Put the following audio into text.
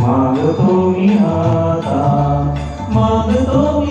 মাগ তুমি আতা মাগ তুমি